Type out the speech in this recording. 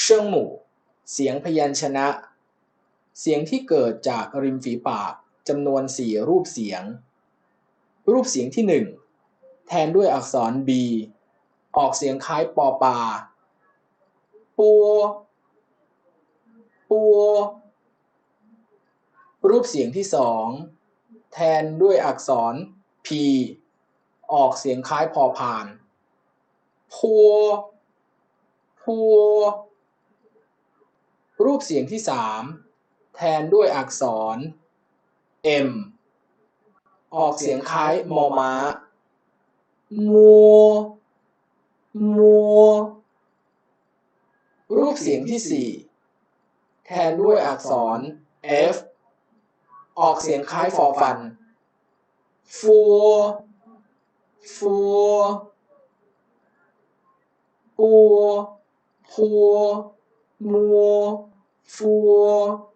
เชิงหมู่ เสียงพยัญชนะ เสียงที่เกิดจากริมฝีปากจำนวนสี่รูปเสียง รูปเสียงที่หนึ่งแทนด้วยอักษร b ออกเสียงคล้ายปอปา ปัว ปัว รูปเสียงที่สองแทนด้วยอักษร p ออกเสียงคล้ายพอพาน พัว พัว รูปเสียงที่สามแทนด้วยอักษร m ออกเสียงคล้ายมอม้ามัวมัวรูปเสียงที่สี่แทนด้วยอักษร f ออกเสียงคล้ายฟอฟัน ฟัว ฟัวปัวพัวมัว ฟัว